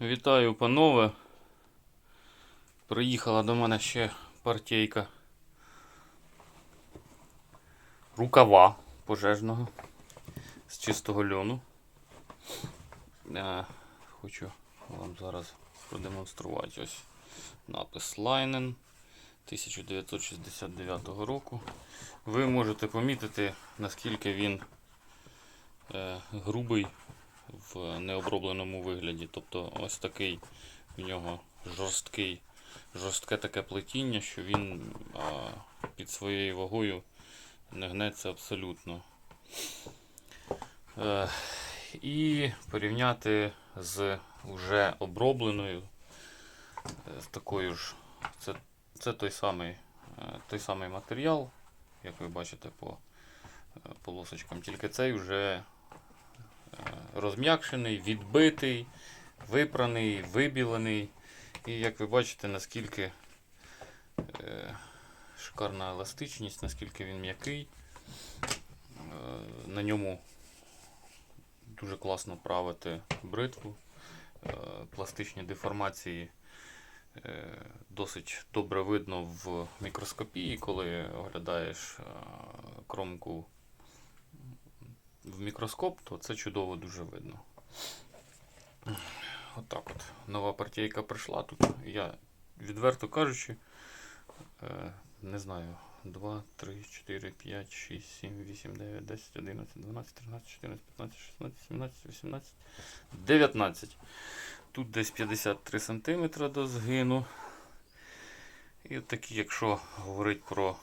Вітаю, панове. Приїхала до мене ще партійка рукава пожежного з чистого льону. Е, хочу вам зараз продемонструвати ось напис Лайнен 1969 року. Ви можете помітити, наскільки він е, грубий в необробленому вигляді. Тобто ось такий в нього жорсткий, жорстке таке плетіння, що він а, під своєю вагою не гнеться абсолютно. Е, і порівняти з вже обробленою, е, з такою ж, це, це той, самий, е, той самий матеріал, як ви бачите по е, полосочкам, тільки цей вже розм'якшений, відбитий, випраний, вибілений. І як ви бачите, наскільки е, шикарна еластичність, наскільки він м'який. Е, на ньому дуже класно правити бритву. Е, пластичні деформації досить добре видно в мікроскопії, коли оглядаєш кромку в мікроскоп, то це чудово дуже видно. Отак от, Нова партійка прийшла тут. Я, відверто кажучи, е, не знаю, 2, 3, 4, 5, 6, 7, 8, 9, 10, 11, 12, 13, 14, 15, 16, 17, 18, 19. Тут десь 53 см до згину. І от такі, якщо говорити про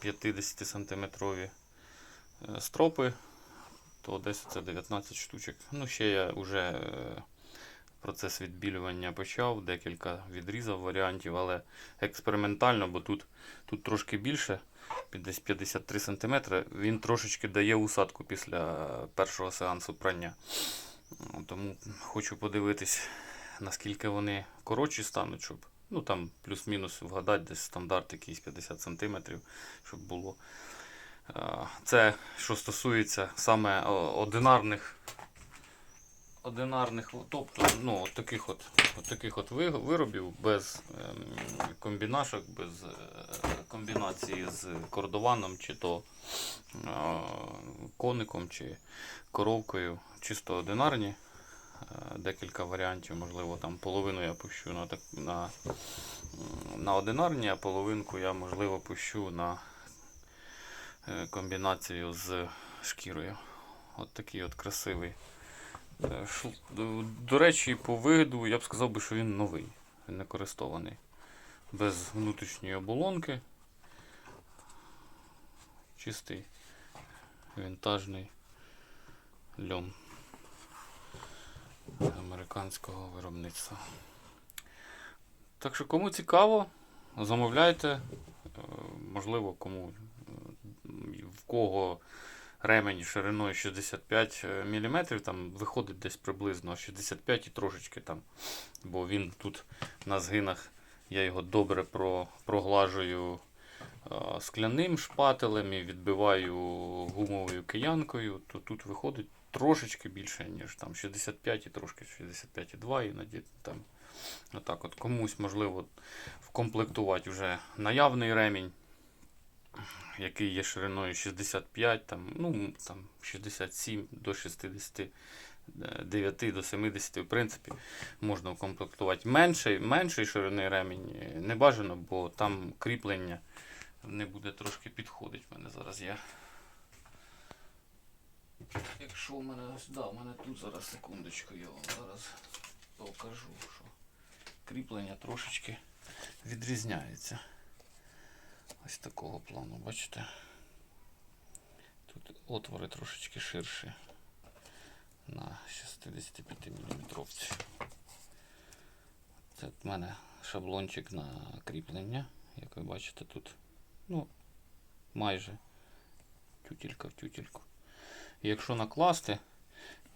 50 сантиметрові е, стропи, то десь це 19 штучок. Ну, ще я вже е, процес відбілювання почав, декілька відрізав варіантів, але експериментально, бо тут, тут трошки більше, десь 53 см, він трошечки дає усадку після першого сеансу прання. Ну, Тому хочу подивитись, наскільки вони коротші стануть, щоб ну, там плюс-мінус вгадати десь стандарт якийсь 50 см, щоб було. Е, Це що стосується саме о, одинарних, одинарних, тобто ну, от таких от, от таких от виробів без ем, комбінашок, без е, комбінації з кордованом, чи то е, коником, чи коровкою, чисто одинарні. Е, Декілька варіантів, можливо, там половину я пущу на, на, на одинарні, а половинку я, можливо, пущу на е, комбінацію з шкірою. От такий от красивий. Е, до- До речі, по вигляду я б сказав би, що він новий, він не користований. Без внутрішньої оболонки. Чистий вінтажний льон американського виробництва. Так що, кому цікаво, замовляйте. Е, Можливо, кому е, кого ремень шириною 65 мм, там виходить десь приблизно 65 і трошечки там. Бо він тут на згинах, я його добре про, проглажую е, скляним шпателем і відбиваю гумовою киянкою, то тут виходить трошечки більше, ніж там 65 і трошки 65,2 іноді там. Отак от комусь можливо вкомплектувати вже наявний ремінь, який є шириною 65, там, ну, там 67 до 69 до 70, в принципі, можна вкомплектувати. Менший, менший ширини ремінь е, не бажано, бо там кріплення не буде трошки підходить. В мене зараз є. Якщо у мене да, у мене тут зараз секундочку, я вам зараз покажу, що кріплення трошечки відрізняється. Ось такого плану, бачите? Тут отвори трошечки ширші на 65 мм. Це в мене шаблончик на кріплення, як ви бачите тут. Ну, майже тютелька в тютельку. І якщо накласти,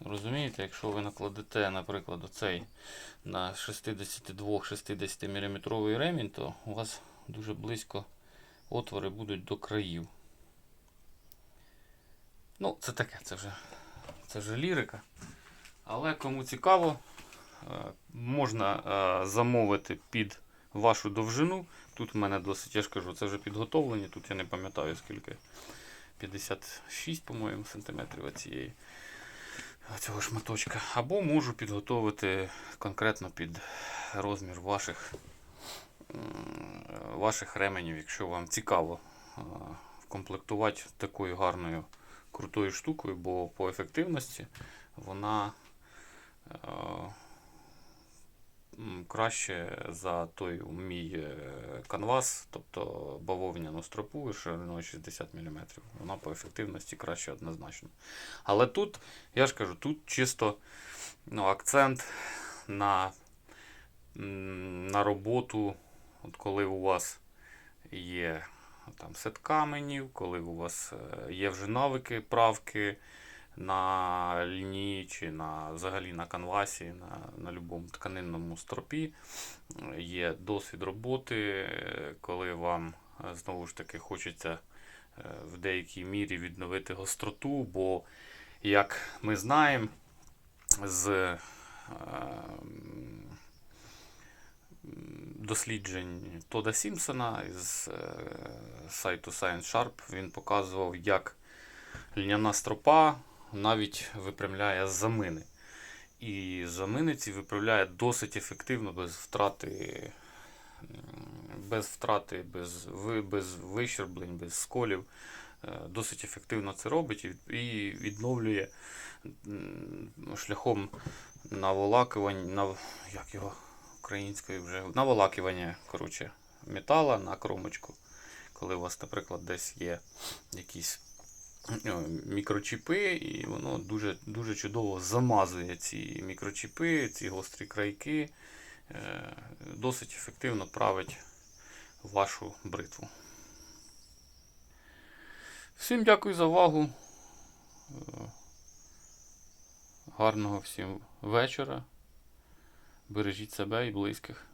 розумієте, якщо ви накладете, наприклад, оцей на 62-60 мм ремінь, то у вас дуже близько отвори будуть до країв. Ну, це таке, це вже, це вже лірика. Але кому цікаво, е, можна е, замовити під вашу довжину. Тут в мене досить, я ж кажу, це вже підготовлені. Тут я не пам'ятаю скільки. 56, по-моєму, сантиметрів оцієї цього шматочка. Або можу підготовити конкретно під розмір ваших, ваших ременів, якщо вам цікаво е, комплектувати такою гарною крутою штукою, бо по ефективності вона е, краще за той мій канвас, тобто бавовняну стропу шириною 60 мм. Вона по ефективності краще однозначно. Але тут, я ж кажу, тут чисто ну, акцент на, на роботу, от коли у вас є там сет каменів, коли у вас е, є вже навики правки на лінії чи на, взагалі на канвасі, на, на будь-якому тканинному стропі, є досвід роботи, коли вам е, знову ж таки хочеться е, в деякій мірі відновити гостроту, бо, як ми знаємо, з досліджень Тода Сімпсона із е, сайту Science Sharp він показував, як льняна стропа навіть випрямляє замини. І замини ці виправляє досить ефективно, без втрати, без втрати, без, без вищерблень, без сколів. Е, Досить ефективно це робить і відновлює шляхом наволакування, нав, як його українською вже, наволакування коротше, метала на кромочку. Коли у вас, наприклад, десь є якісь е, мікрочіпи, і воно дуже, дуже чудово замазує ці мікрочіпи, ці гострі крайки. Е, Досить ефективно править вашу бритву. Всім дякую за увагу. Е, Гарного всім вечора. Бережіть себе і близьких.